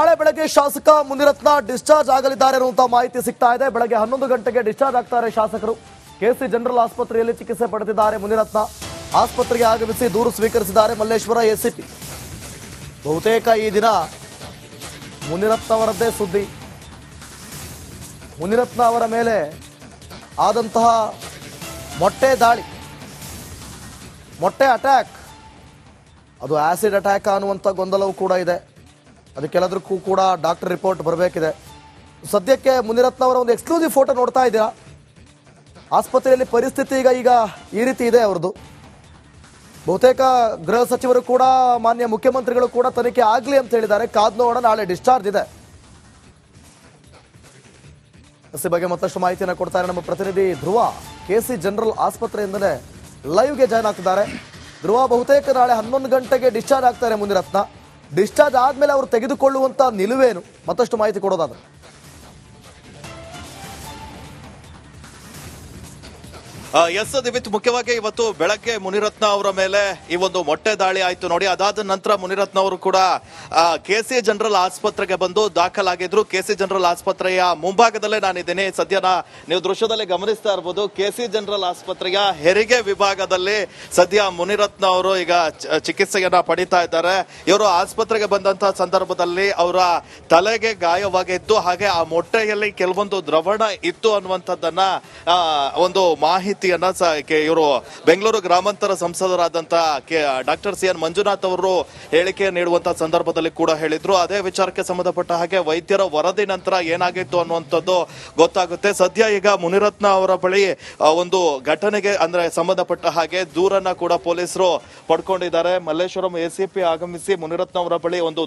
ನಾಳೆ ಬೆಳಗ್ಗೆ ಶಾಸಕ ಮುನಿರತ್ನ ಡಿಸ್ಚಾರ್ಜ್ ಆಗಲಿದ್ದಾರೆ ಅನ್ನುವಂತ ಮಾಹಿತಿ ಸಿಗ್ತಾ ಇದೆ. ಬೆಳಗ್ಗೆ ಹನ್ನೊಂದು ಗಂಟೆಗೆ ಡಿಸ್ಚಾರ್ಜ್ ಆಗ್ತಾರೆ ಶಾಸಕರು. ಕೆಸಿ ಜನರಲ್ ಆಸ್ಪತ್ರೆಯಲ್ಲಿ ಚಿಕಿತ್ಸೆ ಪಡೆದಿದ್ದಾರೆ ಮುನಿರತ್ನ. ಆಸ್ಪತ್ರೆಗೆ ಆಗಮಿಸಿ ದೂರು ಸ್ವೀಕರಿಸಿದ್ದಾರೆ ಮಲ್ಲೇಶ್ವರ ಎಸಿಪಿ. ಬಹುತೇಕ ಈ ದಿನ ಮುನಿರತ್ನ ಅವರದ್ದೇ ಸುದ್ದಿ. ಮುನಿರತ್ನ ಅವರ ಮೇಲೆ ಆದಂತಹ ಮೊಟ್ಟೆ ದಾಳಿ, ಮೊಟ್ಟೆ ಅಟ್ಯಾಕ್. ಅದು ಆಸಿಡ್ ಅಟ್ಯಾಕ್ ಅನ್ನುವಂಥ ಗೊಂದಲವೂ ಕೂಡ ಇದೆ. ಅದಕ್ಕೆಲ್ಲದಕ್ಕೂ ಕೂಡ ಡಾಕ್ಟರ್ ರಿಪೋರ್ಟ್ ಬರಬೇಕಿದೆ. ಸದ್ಯಕ್ಕೆ ಮುನಿರತ್ನ ಅವರ ಒಂದು ಎಕ್ಸ್ಕ್ಲೂಸಿವ್ ಫೋಟೋ ನೋಡ್ತಾ ಇದ್ದೀರಾ? ಆಸ್ಪತ್ರೆಯಲ್ಲಿ ಪರಿಸ್ಥಿತಿ ಈಗ ಈಗ ಈ ರೀತಿ ಇದೆ ಅವ್ರದ್ದು. ಬಹುತೇಕ ಗೃಹ ಸಚಿವರು ಕೂಡ, ಮಾನ್ಯ ಮುಖ್ಯಮಂತ್ರಿಗಳು ಕೂಡ ತನಿಖೆ ಆಗಲಿ ಅಂತ ಹೇಳಿದ್ದಾರೆ. ಕಾದ್ ನೋಡೋಣ ನಾಳೆ ಡಿಸ್ಚಾರ್ಜ್ ಇದೆ. ಈ ಬಗ್ಗೆ ಮತ್ತಷ್ಟು ಮಾಹಿತಿಯನ್ನು ಕೊಡ್ತಾರೆ ನಮ್ಮ ಪ್ರತಿನಿಧಿ ಧ್ರುವ, ಕೆಸಿ ಜನರಲ್ ಆಸ್ಪತ್ರೆಯಿಂದಲೇ ಲೈವ್ಗೆ ಜಾಯ್ನ್ ಆಗ್ತಿದ್ದಾರೆ. ಧ್ರುವ, ಬಹುತೇಕ ನಾಳೆ ಹನ್ನೊಂದು ಗಂಟೆಗೆ ಡಿಸ್ಚಾರ್ಜ್ ಆಗ್ತಾರೆ ಮುಂದಿರತ್ನ ಡಿಸ್ಚಾರ್ಜ್ ಆದ್ಮೇಲೆ ಅವರು ತೆಗೆದುಕೊಳ್ಳುವಂತ ನಿಲುವೇನು? ಮತ್ತಷ್ಟು ಮಾಹಿತಿ ಕೊಡೋದಾದ್ರೆ. ಎಸ್ ದಿವಿತ್, ಮುಖ್ಯವಾಗಿ ಇವತ್ತು ಬೆಳಗ್ಗೆ ಮುನಿರತ್ನ ಅವರ ಮೇಲೆ ಈ ಒಂದು ಮೊಟ್ಟೆ ದಾಳಿ ಆಯ್ತು ನೋಡಿ. ಅದಾದ ನಂತರ ಮುನಿರತ್ನ ಅವರು ಕೂಡ ಕೆಸಿ ಜನರಲ್ ಆಸ್ಪತ್ರೆಗೆ ಬಂದು ದಾಖಲಾಗಿದ್ರು. ಕೆಸಿ ಜನರಲ್ ಆಸ್ಪತ್ರೆಯ ಮುಂಭಾಗದಲ್ಲೇ ನಾನಿದ್ದೀನಿ. ಸದ್ಯನ ನೀವು ದೃಶ್ಯದಲ್ಲಿ ಗಮನಿಸ್ತಾ ಇರ್ಬೋದು ಕೆಸಿ ಜನರಲ್ ಆಸ್ಪತ್ರೆಯ ಹೆರಿಗೆ ವಿಭಾಗದಲ್ಲಿ ಸದ್ಯ ಮುನಿರತ್ನ ಅವರು ಈಗ ಚಿಕಿತ್ಸೆಯನ್ನ ಪಡಿತಾ ಇದ್ದಾರೆ. ಇವರು ಆಸ್ಪತ್ರೆಗೆ ಬಂದಂತಹ ಸಂದರ್ಭದಲ್ಲಿ ಅವರ ತಲೆಗೆ ಗಾಯವಾಗಿತ್ತು. ಹಾಗೆ ಆ ಮೊಟ್ಟೆಯಲ್ಲಿ ಕೆಲವೊಂದು ದ್ರವಣ ಇತ್ತು ಅನ್ನುವಂಥದ್ದನ್ನ ಒಂದು ಒಂದು ಮಾಹಿತಿಯನ್ನ ಇವರು ಬೆಂಗಳೂರು ಗ್ರಾಮಾಂತರ ಸಂಸದರಾದಂತ ಡಾಕ್ಟರ್ ಸಿ ಎನ್ ಮಂಜುನಾಥ್ ಅವರು ಹೇಳಿಕೆ ನೀಡುವಂತಹ ಸಂದರ್ಭದಲ್ಲಿ ಕೂಡ ಹೇಳಿದ್ರು. ಅದೇ ವಿಚಾರಕ್ಕೆ ಸಂಬಂಧಪಟ್ಟ ಹಾಗೆ ವೈದ್ಯರ ವರದಿ ನಂತರ ಏನಾಗಿತ್ತು ಅನ್ನುವಂಥದ್ದು ಗೊತ್ತಾಗುತ್ತೆ. ಸದ್ಯ ಈಗ ಮುನಿರತ್ನ ಅವರ ಬಳಿ ಒಂದು ಘಟನೆಗೆ ಅಂದ್ರೆ ಸಂಬಂಧಪಟ್ಟ ಹಾಗೆ ದೂರನ್ನ ಕೂಡ ಪೊಲೀಸರು ಪಡ್ಕೊಂಡಿದ್ದಾರೆ. ಮಲ್ಲೇಶ್ವರಂ ಎಸಿಪಿ ಆಗಮಿಸಿ ಮುನಿರತ್ನ ಅವರ ಬಳಿ ಒಂದು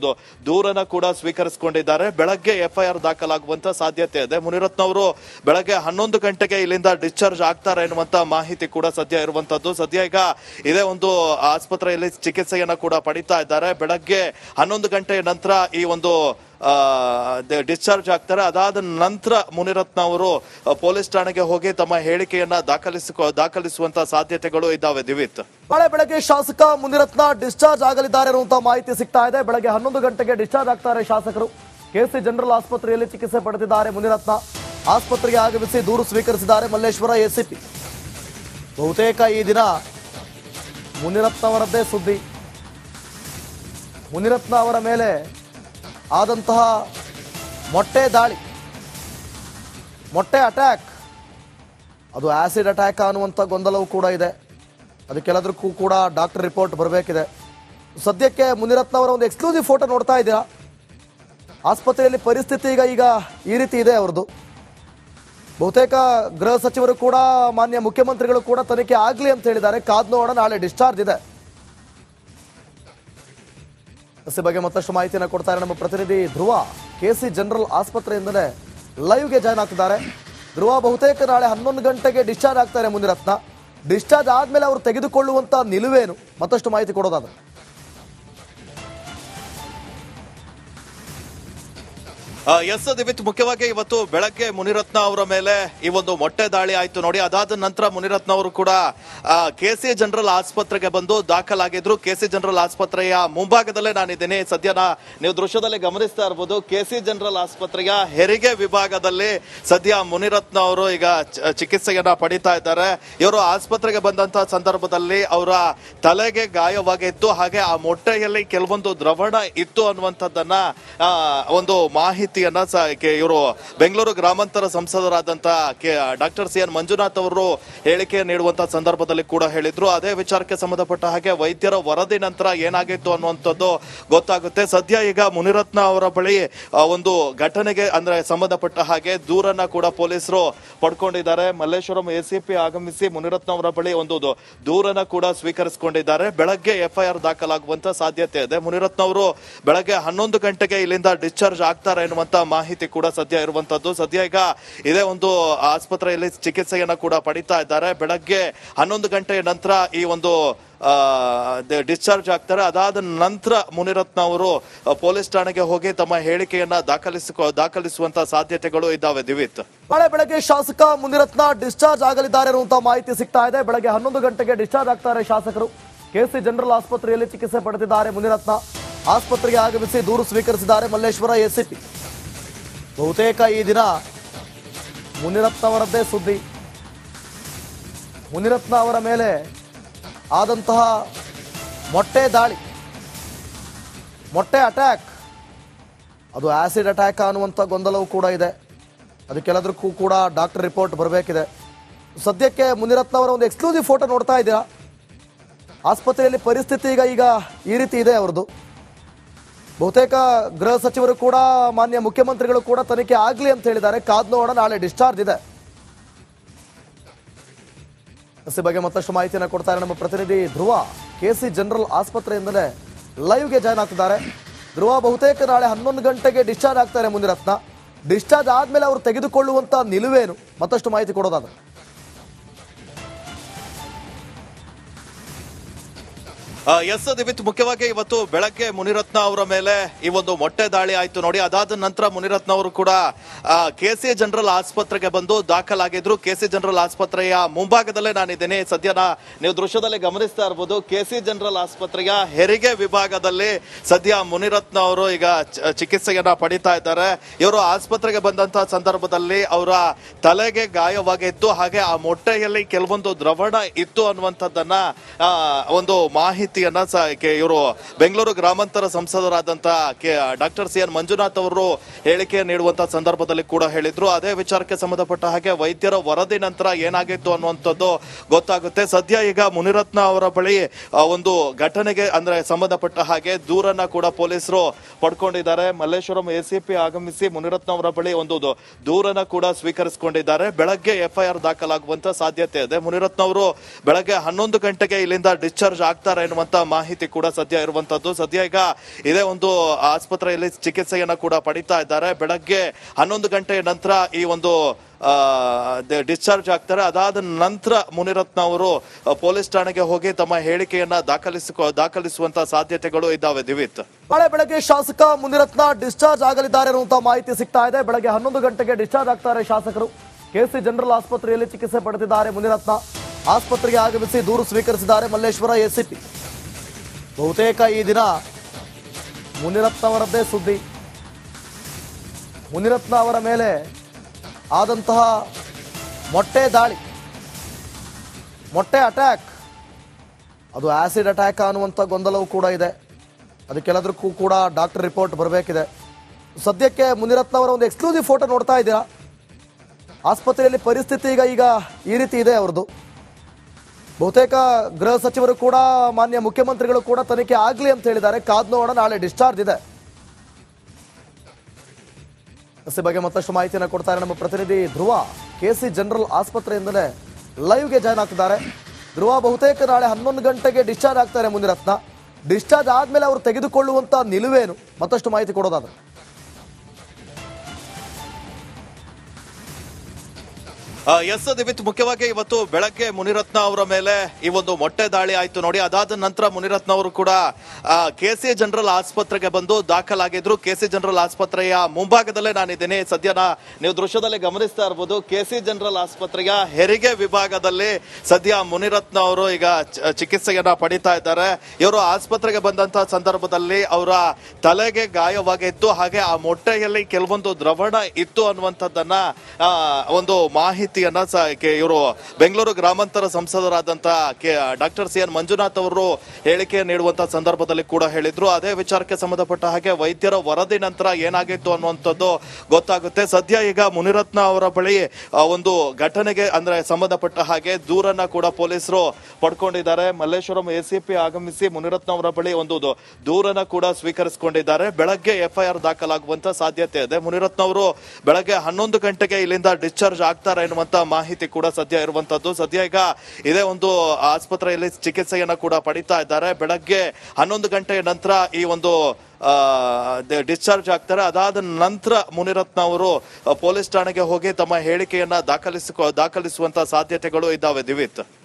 ದೂರನ್ನ ಕೂಡ ಸ್ವೀಕರಿಸಿಕೊಂಡಿದ್ದಾರೆ. ಬೆಳಗ್ಗೆ ಎಫ್ಐಆರ್ ದಾಖಲಾಗುವಂತ ಸಾಧ್ಯತೆ ಇದೆ. ಮುನಿರತ್ನ ಅವರು ಬೆಳಗ್ಗೆ ಹನ್ನೊಂದು ಗಂಟೆಗೆ ಇಲ್ಲಿಂದ ಡಿಸ್ಚಾರ್ಜ್ ಆಗ್ತಾರೆ ಎನ್ನುವಂತ ಮಾಹಿತಿ ಕೂಡ ಸದ್ಯ ಇರುವಂತದ್ದು. ಸದ್ಯ ಈಗ ಇದೇ ಒಂದು ಆಸ್ಪತ್ರೆಯಲ್ಲಿ ಚಿಕಿತ್ಸೆಯನ್ನ ಕೂಡ ಪಡಿತಾ ಇದ್ದಾರೆ. ಬೆಳಗ್ಗೆ ಹನ್ನೊಂದು ಗಂಟೆ ನಂತರ ಈ ಒಂದು ಡಿಸ್ಚಾರ್ಜ್ ಆಗ್ತಾರೆ. ಅದಾದ ನಂತರ ಮುನಿರತ್ನ ಅವರು ಪೊಲೀಸ್ ಠಾಣೆಗೆ ಹೋಗಿ ತಮ್ಮ ಹೇಳಿಕೆಯನ್ನ ದಾಖಲಿಸ, ದಾಖಲಿಸುವಂತ ಸಾಧ್ಯತೆಗಳು ಇದ್ದಾವೆ ದಿವಿತ್. ನಾಳೆ ಬೆಳಗ್ಗೆ ಶಾಸಕ ಮುನಿರತ್ನ ಡಿಸ್ಚಾರ್ಜ್ ಆಗಲಿದ್ದಾರೆ ಅನ್ನುವಂತ ಮಾಹಿತಿ ಸಿಗ್ತಾ ಇದೆ. ಬೆಳಗ್ಗೆ ಹನ್ನೊಂದು ಗಂಟೆಗೆ ಡಿಸ್ಚಾರ್ಜ್ ಆಗ್ತಾರೆ ಶಾಸಕರು. ಕೆಸಿ ಜನರಲ್ ಆಸ್ಪತ್ರೆಯಲ್ಲಿ ಚಿಕಿತ್ಸೆ ಪಡೆದಿದ್ದಾರೆ ಮುನಿರತ್ನ. ಆಸ್ಪತ್ರೆಗೆ ಆಗಮಿಸಿ ದೂರು ಸ್ವೀಕರಿಸಿದ್ದಾರೆ ಮಲ್ಲೇಶ್ವರ ಎಸಿಪಿ. ಬಹುತೇಕ ಈ ದಿನ ಮುನಿರತ್ನ ಅವರದ್ದೇ ಸುದ್ದಿ. ಮುನಿರತ್ನ ಅವರ ಮೇಲೆ ಆದಂತಹ ಮೊಟ್ಟೆ ದಾಳಿ, ಮೊಟ್ಟೆ ಅಟ್ಯಾಕ್ ಅದು ಆಸಿಡ್ ಅಟ್ಯಾಕ್ ಅನ್ನುವಂಥ ಗೊಂದಲವೂ ಕೂಡ ಇದೆ. ಅದಕ್ಕೆಲ್ಲದಕ್ಕೂ ಕೂಡ ಡಾಕ್ಟರ್ ರಿಪೋರ್ಟ್ ಬರಬೇಕಿದೆ. ಸದ್ಯಕ್ಕೆ ಮುನಿರತ್ನ ಅವರ ಒಂದು ಎಕ್ಸ್ಕ್ಲೂಸಿವ್ ಫೋಟೋ ನೋಡ್ತಾ ಇದ್ದೀರಾ? ಆಸ್ಪತ್ರೆಯಲ್ಲಿ ಪರಿಸ್ಥಿತಿ ಈಗ ಈಗ ಈ ರೀತಿ ಇದೆ ಅವ್ರದ್ದು. ಬಹುತೇಕ ಗೃಹ ಸಚಿವರು ಕೂಡ, ಮಾನ್ಯ ಮುಖ್ಯಮಂತ್ರಿಗಳು ಕೂಡ ತನಿಖೆ ಆಗಲಿ ಅಂತ ಹೇಳಿದ್ದಾರೆ. ಕಾದ್ ನೋಡೋಣ ನಾಳೆ ಡಿಸ್ಚಾರ್ಜ್ ಇದೆ. ಈ ಬಗ್ಗೆ ಮತ್ತಷ್ಟು ಮಾಹಿತಿಯನ್ನು ಕೊಡ್ತಾರೆ ನಮ್ಮ ಪ್ರತಿನಿಧಿ ಧ್ರುವ, ಕೆಸಿ ಜನರಲ್ ಆಸ್ಪತ್ರೆಯಿಂದಲೇ ಲೈವ್ಗೆ ಜಾಯ್ನ್ ಆಗ್ತಿದ್ದಾರೆ. ಧ್ರುವ, ಬಹುತೇಕ ನಾಳೆ ಹನ್ನೊಂದು ಗಂಟೆಗೆ ಡಿಸ್ಚಾರ್ಜ್ ಆಗ್ತಾರೆ ಮುಂದಿರತ್ನ ಡಿಸ್ಚಾರ್ಜ್ ಆದ್ಮೇಲೆ ಅವರು ತೆಗೆದುಕೊಳ್ಳುವಂತ ನಿಲುವೇನು? ಮತ್ತಷ್ಟು ಮಾಹಿತಿ ಕೊಡೋದಾದ್ರೆ. ಎಸ್ ದಿವಿತ್ ಮುಖ್ಯವಾಗಿ ಇವತ್ತು ಬೆಳಗ್ಗೆ ಮುನಿರತ್ನ ಅವರ ಮೇಲೆ ಈ ಒಂದು ಮೊಟ್ಟೆ ದಾಳಿ ಆಯ್ತು ನೋಡಿ. ಅದಾದ ನಂತರ ಮುನಿರತ್ನ ಅವರು ಕೂಡ ಕೆಸಿ ಜನರಲ್ ಆಸ್ಪತ್ರೆಗೆ ಬಂದು ದಾಖಲಾಗಿದ್ರು. ಕೆಸಿ ಜನರಲ್ ಆಸ್ಪತ್ರೆಯ ಮುಂಭಾಗದಲ್ಲೇ ನಾನಿದ್ದೀನಿ. ಸದ್ಯ ನಾ- ನೀವು ದೃಶ್ಯದಲ್ಲಿ ಗಮನಿಸ್ತಾ ಇರ್ಬೋದು ಕೆಸಿ ಜನರಲ್ ಆಸ್ಪತ್ರೆಯ ಹೆರಿಗೆ ವಿಭಾಗದಲ್ಲಿ ಸದ್ಯ ಮುನಿರತ್ನ ಅವರು ಈಗ ಚಿಕಿತ್ಸೆಯನ್ನ ಪಡಿತಾ ಇದ್ದಾರೆ. ಇವರು ಆಸ್ಪತ್ರೆಗೆ ಬಂದಂತಹ ಸಂದರ್ಭದಲ್ಲಿ ಅವರ ತಲೆಗೆ ಗಾಯವಾಗಿತ್ತು. ಹಾಗೆ ಆ ಮೊಟ್ಟೆಯಲ್ಲಿ ಕೆಲವೊಂದು ದ್ರವಣ ಇತ್ತು ಅನ್ನುವಂಥದ್ದನ್ನ ಒಂದು ಒಂದು ಮಾಹಿತಿಯನ್ನ ಇವರು ಬೆಂಗಳೂರು ಗ್ರಾಮಾಂತರ ಸಂಸದರಾದಂತ ಡಾಕ್ಟರ್ ಸಿ ಎನ್ ಮಂಜುನಾಥ್ ಅವರು ಹೇಳಿಕೆ ನೀಡುವಂತಹ ಸಂದರ್ಭದಲ್ಲಿ ಕೂಡ ಹೇಳಿದ್ರು. ಅದೇ ವಿಚಾರಕ್ಕೆ ಸಂಬಂಧಪಟ್ಟ ಹಾಗೆ ವೈದ್ಯರ ವರದಿ ನಂತರ ಏನಾಗಿತ್ತು ಅನ್ನುವಂಥದ್ದು ಗೊತ್ತಾಗುತ್ತೆ. ಸದ್ಯ ಈಗ ಮುನಿರತ್ನ ಅವರ ಬಳಿ ಒಂದು ಘಟನೆಗೆ ಅಂದ್ರೆ ಸಂಬಂಧಪಟ್ಟ ಹಾಗೆ ದೂರನ್ನ ಕೂಡ ಪೊಲೀಸರು ಪಡ್ಕೊಂಡಿದ್ದಾರೆ. ಮಲ್ಲೇಶ್ವರಂ ಎಸಿಪಿ ಆಗಮಿಸಿ ಮುನಿರತ್ನ ಅವರ ಬಳಿ ಒಂದು ದೂರನ್ನ ಕೂಡ ಸ್ವೀಕರಿಸಿಕೊಂಡಿದ್ದಾರೆ. ಬೆಳಗ್ಗೆ ಎಫ್ಐಆರ್ ದಾಖಲಾಗುವಂತ ಸಾಧ್ಯತೆ ಇದೆ. ಮುನಿರತ್ನ ಅವರು ಬೆಳಗ್ಗೆ ಹನ್ನೊಂದು ಗಂಟೆಗೆ ಇಲ್ಲಿಂದ ಡಿಸ್ಚಾರ್ಜ್ ಆಗ್ತಾರೆ ಎನ್ನುವಂತ ಮಾಹಿತಿ ಕೂಡ ಸದ್ಯ ಇರುವಂತದ್ದು. ಸದ್ಯ ಈಗ ಇದೇ ಒಂದು ಆಸ್ಪತ್ರೆಯಲ್ಲಿ ಚಿಕಿತ್ಸೆಯನ್ನ ಕೂಡ ಪಡಿತಾ ಇದ್ದಾರೆ. ಬೆಳಗ್ಗೆ ಹನ್ನೊಂದು ಗಂಟೆಯ ನಂತರ ಈ ಒಂದು ಡಿಸ್ಚಾರ್ಜ್ ಆಗ್ತಾರೆ. ಅದಾದ ನಂತರ ಮುನಿರತ್ನ ಅವರು ಪೊಲೀಸ್ ಠಾಣೆಗೆ ಹೋಗಿ ತಮ್ಮ ಹೇಳಿಕೆಯನ್ನ ದಾಖಲಿಸ ದಾಖಲಿಸುವಂತ ಸಾಧ್ಯತೆಗಳು ಇದ್ದಾವೆ ದಿವಿತ್. ನಾಳೆ ಬೆಳಗ್ಗೆ ಶಾಸಕ ಮುನಿರತ್ನ ಡಿಸ್ಚಾರ್ಜ್ ಆಗಲಿದ್ದಾರೆ ಅನ್ನುವಂತ ಮಾಹಿತಿ ಸಿಗ್ತಾ ಇದೆ. ಬೆಳಗ್ಗೆ ಹನ್ನೊಂದು ಗಂಟೆಗೆ ಡಿಸ್ಚಾರ್ಜ್ ಆಗ್ತಾರೆ ಶಾಸಕರು. ಕೆಸಿ ಜನರಲ್ ಆಸ್ಪತ್ರೆಯಲ್ಲಿ ಚಿಕಿತ್ಸೆ ಪಡೆದಿದ್ದಾರೆ ಮುನಿರತ್ನ. ಆಸ್ಪತ್ರೆಗೆ ಆಗಮಿಸಿ ದೂರು ಸ್ವೀಕರಿಸಿದ್ದಾರೆ ಮಲ್ಲೇಶ್ವರ ಎಸಿಪಿ. ಬಹುತೇಕ ಈ ದಿನ ಮುನಿರತ್ನ ಅವರದ್ದೇ ಸುದ್ದಿ. ಮುನಿರತ್ನ ಅವರ ಮೇಲೆ ಆದಂತಹ ಮೊಟ್ಟೆ ದಾಳಿ, ಮೊಟ್ಟೆ ಅಟ್ಯಾಕ್ ಅದು ಆಸಿಡ್ ಅಟ್ಯಾಕ್ ಅನ್ನುವಂಥ ಗೊಂದಲವೂ ಕೂಡ ಇದೆ. ಅದಕ್ಕೆಲ್ಲದಕ್ಕೂ ಕೂಡ ಡಾಕ್ಟರ್ ರಿಪೋರ್ಟ್ ಬರಬೇಕಿದೆ. ಸದ್ಯಕ್ಕೆ ಮುನಿರತ್ನ ಅವರ ಒಂದು ಎಕ್ಸ್ಕ್ಲೂಸಿವ್ ಫೋಟೋ ನೋಡ್ತಾ ಇದ್ದೀರಾ? ಆಸ್ಪತ್ರೆಯಲ್ಲಿ ಪರಿಸ್ಥಿತಿ ಈಗ ಈಗ ಈ ರೀತಿ ಇದೆ ಅವ್ರದ್ದು. ಬಹುತೇಕ ಗೃಹ ಸಚಿವರು ಕೂಡ, ಮಾನ್ಯ ಮುಖ್ಯಮಂತ್ರಿಗಳು ಕೂಡ ತನಿಖೆ ಆಗಲಿ ಅಂತ ಹೇಳಿದ್ದಾರೆ. ಕಾದ್ ನೋಡೋಣ ನಾಳೆ ಡಿಸ್ಚಾರ್ಜ್ ಇದೆ. ಈ ಬಗ್ಗೆ ಮತ್ತಷ್ಟು ಮಾಹಿತಿಯನ್ನು ಕೊಡ್ತಾರೆ ನಮ್ಮ ಪ್ರತಿನಿಧಿ ಧ್ರುವ, ಕೆಸಿ ಜನರಲ್ ಆಸ್ಪತ್ರೆಯಿಂದಲೇ ಲೈವ್ಗೆ ಜಾಯ್ನ್ ಆಗ್ತಿದ್ದಾರೆ. ಧ್ರುವ, ಬಹುತೇಕ ನಾಳೆ ಹನ್ನೊಂದು ಗಂಟೆಗೆ ಡಿಸ್ಚಾರ್ಜ್ ಆಗ್ತಾರೆ ಮುಂದಿರತ್ನ ಡಿಸ್ಚಾರ್ಜ್ ಆದ್ಮೇಲೆ ಅವರು ತೆಗೆದುಕೊಳ್ಳುವಂತ ನಿಲುವೇನು? ಮತ್ತಷ್ಟು ಮಾಹಿತಿ ಕೊಡೋದಾದ್ರೆ. ಎಸ್ ದಿವಿತ್, ಮುಖ್ಯವಾಗಿ ಇವತ್ತು ಬೆಳಗ್ಗೆ ಮುನಿರತ್ನ ಅವರ ಮೇಲೆ ಈ ಒಂದು ಮೊಟ್ಟೆ ದಾಳಿ ಆಯ್ತು ನೋಡಿ. ಅದಾದ ನಂತರ ಮುನಿರತ್ನ ಅವರು ಕೂಡ ಕೆಸಿ ಜನರಲ್ ಆಸ್ಪತ್ರೆಗೆ ಬಂದು ದಾಖಲಾಗಿದ್ರು. ಕೆಸಿ ಜನರಲ್ ಆಸ್ಪತ್ರೆಯ ಮುಂಭಾಗದಲ್ಲೇ ನಾನಿದ್ದೇನೆ. ಸದ್ಯನ ನೀವು ದೃಶ್ಯದಲ್ಲಿ ಗಮನಿಸ್ತಾ ಇರ್ಬೋದು ಕೆಸಿ ಜನರಲ್ ಆಸ್ಪತ್ರೆಯ ಹೆರಿಗೆ ವಿಭಾಗದಲ್ಲಿ ಸದ್ಯ ಮುನಿರತ್ನ ಅವರು ಈಗ ಚಿಕಿತ್ಸೆಯನ್ನ ಪಡಿತಾ ಇದ್ದಾರೆ. ಇವರು ಆಸ್ಪತ್ರೆಗೆ ಬಂದಂತಹ ಸಂದರ್ಭದಲ್ಲಿ ಅವರ ತಲೆಗೆ ಗಾಯವಾಗಿತ್ತು. ಹಾಗೆ ಆ ಮೊಟ್ಟೆಯಲ್ಲಿ ಕೆಲವೊಂದು ದ್ರವಣ ಇತ್ತು ಅನ್ನುವಂಥದ್ದನ್ನ ಒಂದು ಒಂದು ಮಾಹಿತಿಯನ್ನ ಇವರು ಬೆಂಗಳೂರು ಗ್ರಾಮಾಂತರ ಸಂಸದರಾದಂತ ಡಾಕ್ಟರ್ ಸಿ ಎನ್ ಮಂಜುನಾಥ್ ಅವರು ಹೇಳಿಕೆ ನೀಡುವಂತ ಸಂದರ್ಭದಲ್ಲಿ ಕೂಡ ಹೇಳಿದ್ರು. ಅದೇ ವಿಚಾರಕ್ಕೆ ಸಂಬಂಧಪಟ್ಟ ಹಾಗೆ ವೈದ್ಯರ ವರದಿ ನಂತರ ಏನಾಗಿತ್ತು ಅನ್ನುವಂಥದ್ದು ಗೊತ್ತಾಗುತ್ತೆ. ಸದ್ಯ ಈಗ ಮುನಿರತ್ನ ಅವರ ಬಳಿ ಒಂದು ಘಟನೆಗೆ ಅಂದ್ರೆ ಸಂಬಂಧಪಟ್ಟ ಹಾಗೆ ದೂರನ್ನ ಕೂಡ ಪೊಲೀಸರು ಪಡ್ಕೊಂಡಿದ್ದಾರೆ. ಮಲ್ಲೇಶ್ವರಂ ಎಸಿಪಿ ಆಗಮಿಸಿ ಮುನಿರತ್ನ ಅವರ ಬಳಿ ಒಂದು ದೂರನ್ನ ಕೂಡ ಸ್ವೀಕರಿಸಿಕೊಂಡಿದ್ದಾರೆ. ಬೆಳಗ್ಗೆ ಎಫ್ಐಆರ್ ದಾಖಲಾಗುವಂತ ಸಾಧ್ಯತೆ ಇದೆ. ಮುನಿರತ್ನ ಅವರು ಬೆಳಗ್ಗೆ ಹನ್ನೊಂದು ಗಂಟೆಗೆ ಇಲ್ಲಿಂದ ಡಿಸ್ಚಾರ್ಜ್ ಆಗ್ತಾರೆ ಎನ್ನುವಂತ ಮಾಹಿತಿ ಕೂಡ ಸದ್ಯ ಇರುವಂತದ್ದು. ಸದ್ಯ ಈಗ ಇದೇ ಒಂದು ಆಸ್ಪತ್ರೆಯಲ್ಲಿ ಚಿಕಿತ್ಸೆಯನ್ನ ಕೂಡ ಪಡಿತಾ ಇದ್ದಾರೆ. ಬೆಳಗ್ಗೆ ಹನ್ನೊಂದು ಗಂಟೆಯ ನಂತರ ಈ ಒಂದು ಡಿಸ್ಚಾರ್ಜ್ ಆಗ್ತಾರೆ. ಅದಾದ ನಂತರ ಮುನಿರತ್ನ ಅವರು ಪೊಲೀಸ್ ಠಾಣೆಗೆ ಹೋಗಿ ತಮ್ಮ ಹೇಳಿಕೆಯನ್ನ ದಾಖಲಿಸ ದಾಖಲಿಸುವಂತ ಸಾಧ್ಯತೆಗಳು ಇದ್ದಾವೆ ದಿವಿತ್. ನಾಳೆ ಬೆಳಗ್ಗೆ ಶಾಸಕ ಮುನಿರತ್ನ ಡಿಸ್ಚಾರ್ಜ್ ಆಗಲಿದ್ದಾರೆ ಅನ್ನುವಂತ ಮಾಹಿತಿ ಸಿಗ್ತಾ ಇದೆ. ಬೆಳಗ್ಗೆ ಹನ್ನೊಂದು ಗಂಟೆಗೆ ಡಿಸ್ಚಾರ್ಜ್ ಆಗ್ತಾರೆ ಶಾಸಕರು. ಕೆಸಿ ಜನರಲ್ ಆಸ್ಪತ್ರೆಯಲ್ಲಿ ಚಿಕಿತ್ಸೆ ಪಡೆದಿದ್ದಾರೆ ಮುನಿರತ್ನ. ಆಸ್ಪತ್ರೆಗೆ ಆಗಮಿಸಿ ದೂರು ಸ್ವೀಕರಿಸಿದ್ದಾರೆ ಮಲ್ಲೇಶ್ವರ ಎಸಿಪಿ. ಬಹುತೇಕ ಈ ದಿನ ಮುನಿರತ್ನ ಅವರದ್ದೇ ಸುದ್ದಿ. ಮುನಿರತ್ನ ಅವರ ಮೇಲೆ ಆದಂತಹ ಮೊಟ್ಟೆ ದಾಳಿ, ಮೊಟ್ಟೆ ಅಟ್ಯಾಕ್ ಅದು ಆಸಿಡ್ ಅಟ್ಯಾಕ್ ಅನ್ನುವಂಥ ಗೊಂದಲವೂ ಕೂಡ ಇದೆ. ಅದಕ್ಕೆಲ್ಲದಕ್ಕೂ ಕೂಡ ಡಾಕ್ಟರ್ ರಿಪೋರ್ಟ್ ಬರಬೇಕಿದೆ. ಸದ್ಯಕ್ಕೆ ಮುನಿರತ್ನ ಅವರ ಒಂದು ಎಕ್ಸ್ಕ್ಲೂಸಿವ್ ಫೋಟೋ ನೋಡ್ತಾ ಇದ್ದೀರಾ? ಆಸ್ಪತ್ರೆಯಲ್ಲಿ ಪರಿಸ್ಥಿತಿ ಈಗ ಈಗ ಈ ರೀತಿ ಇದೆ ಅವ್ರದ್ದು. ಬಹುತೇಕ ಗೃಹ ಸಚಿವರು ಕೂಡ, ಮಾನ್ಯ ಮುಖ್ಯಮಂತ್ರಿಗಳು ಕೂಡ ತನಿಖೆ ಆಗಲಿ ಅಂತ ಹೇಳಿದ್ದಾರೆ. ಕಾದ್ ನೋಡೋಣ ನಾಳೆ ಡಿಸ್ಚಾರ್ಜ್ ಇದೆ. ಈ ಬಗ್ಗೆ ಮತ್ತಷ್ಟು ಮಾಹಿತಿಯನ್ನು ಕೊಡ್ತಾರೆ ನಮ್ಮ ಪ್ರತಿನಿಧಿ ಧ್ರುವ, ಕೆಸಿ ಜನರಲ್ ಆಸ್ಪತ್ರೆಯಿಂದಲೇ ಲೈವ್ಗೆ ಜಾಯ್ನ್ ಆಗ್ತಿದ್ದಾರೆ. ಧ್ರುವ, ಬಹುತೇಕ ನಾಳೆ ಹನ್ನೊಂದು ಗಂಟೆಗೆ ಡಿಸ್ಚಾರ್ಜ್ ಆಗ್ತಾರೆ ಮುಂದಿರತ್ನ ಡಿಸ್ಚಾರ್ಜ್ ಆದ್ಮೇಲೆ ಅವರು ತೆಗೆದುಕೊಳ್ಳುವಂತ ನಿಲುವೇನು? ಮತ್ತಷ್ಟು ಮಾಹಿತಿ ಕೊಡೋದಾದ್ರೆ. ಎಸ್ ದಿವಿತ್ ಮುಖ್ಯವಾಗಿ ಇವತ್ತು ಬೆಳಗ್ಗೆ ಮುನಿರತ್ನ ಅವರ ಮೇಲೆ ಈ ಒಂದು ಮೊಟ್ಟೆ ದಾಳಿ ಆಯ್ತು ನೋಡಿ. ಅದಾದ ನಂತರ ಮುನಿರತ್ನ ಅವರು ಕೂಡ ಕೆಸಿ ಜನರಲ್ ಆಸ್ಪತ್ರೆಗೆ ಬಂದು ದಾಖಲಾಗಿದ್ರು. ಕೆಸಿ ಜನರಲ್ ಆಸ್ಪತ್ರೆಯ ಮುಂಭಾಗದಲ್ಲೇ ನಾನಿದ್ದೇನೆ. ಸದ್ಯನ ನೀವು ದೃಶ್ಯದಲ್ಲಿ ಗಮನಿಸ್ತಾ ಇರ್ಬೋದು, ಕೆಸಿ ಜನರಲ್ ಆಸ್ಪತ್ರೆಯ ಹೆರಿಗೆ ವಿಭಾಗದಲ್ಲಿ ಸದ್ಯ ಮುನಿರತ್ನ ಅವರು ಈಗ ಚಿಕಿತ್ಸೆಯನ್ನ ಪಡಿತಾ ಇದ್ದಾರೆ. ಇವರು ಆಸ್ಪತ್ರೆಗೆ ಬಂದಂತಹ ಸಂದರ್ಭದಲ್ಲಿ ಅವರ ತಲೆಗೆ ಗಾಯವಾಗಿತ್ತು. ಹಾಗೆ ಆ ಮೊಟ್ಟೆಯಲ್ಲಿ ಕೆಲವೊಂದು ದ್ರವಣ ಇತ್ತು ಅನ್ನುವಂಥದ್ದನ್ನ ಒಂದು ಒಂದು ಮಾಹಿತಿಯನ್ನ ಇವರು ಬೆಂಗಳೂರು ಗ್ರಾಮಾಂತರ ಸಂಸದರಾದಂತ ಡಾಕ್ಟರ್ ಸಿ ಎನ್ ಮಂಜುನಾಥ್ ಅವರು ಹೇಳಿಕೆ ನೀಡುವಂತ ಸಂದರ್ಭದಲ್ಲಿ ಕೂಡ ಹೇಳಿದ್ರು. ಅದೇ ವಿಚಾರಕ್ಕೆ ಸಂಬಂಧಪಟ್ಟ ಹಾಗೆ ವೈದ್ಯರ ವರದಿ ನಂತರ ಏನಾಗಿತ್ತು ಅನ್ನುವಂಥದ್ದು ಗೊತ್ತಾಗುತ್ತೆ. ಸದ್ಯ ಈಗ ಮುನಿರತ್ನ ಅವರ ಬಳಿ ಒಂದು ಘಟನೆಗೆ, ಅಂದ್ರೆ ಸಂಬಂಧಪಟ್ಟ ಹಾಗೆ ದೂರನ್ನ ಕೂಡ ಪೊಲೀಸರು ಪಡ್ಕೊಂಡಿದ್ದಾರೆ. ಮಲ್ಲೇಶ್ವರಂ ಎಸಿಪಿ ಆಗಮಿಸಿ ಮುನಿರತ್ನ ಅವರ ಬಳಿ ಒಂದು ದೂರನ್ನ ಕೂಡ ಸ್ವೀಕರಿಸಿಕೊಂಡಿದ್ದಾರೆ. ಬೆಳಗ್ಗೆ ಎಫ್ಐಆರ್ ದಾಖಲಾಗುವಂತ ಸಾಧ್ಯತೆ ಇದೆ. ಮುನಿರತ್ನ ಅವರು ಬೆಳಗ್ಗೆ ಹನ್ನೊಂದು ಗಂಟೆಗೆ ಇಲ್ಲಿಂದ ಡಿಸ್ಚಾರ್ಜ್ ಆಗ್ತಾರೆ ಎನ್ನುವಂತ ಮಾಹಿತಿ ಕೂಡ ಸದ್ಯ ಇರುವಂತದ್ದು. ಸದ್ಯ ಈಗ ಇದೇ ಒಂದು ಆಸ್ಪತ್ರೆಯಲ್ಲಿ ಚಿಕಿತ್ಸೆಯನ್ನ ಕೂಡ ಪಡಿತಾ ಇದ್ದಾರೆ. ಬೆಳಗ್ಗೆ ಹನ್ನೊಂದು ಗಂಟೆಯ ನಂತರ ಈ ಒಂದು ಡಿಸ್ಚಾರ್ಜ್ ಆಗ್ತಾರೆ. ಅದಾದ ನಂತರ ಮುನಿರತ್ನ ಅವರು ಪೊಲೀಸ್ ಠಾಣೆಗೆ ಹೋಗಿ ತಮ್ಮ ಹೇಳಿಕೆಯನ್ನ ದಾಖಲಿಸಿಕೊ, ದಾಖಲಿಸುವಂತ ಸಾಧ್ಯತೆಗಳು ಇದ್ದಾವೆ ದಿವಿತ್.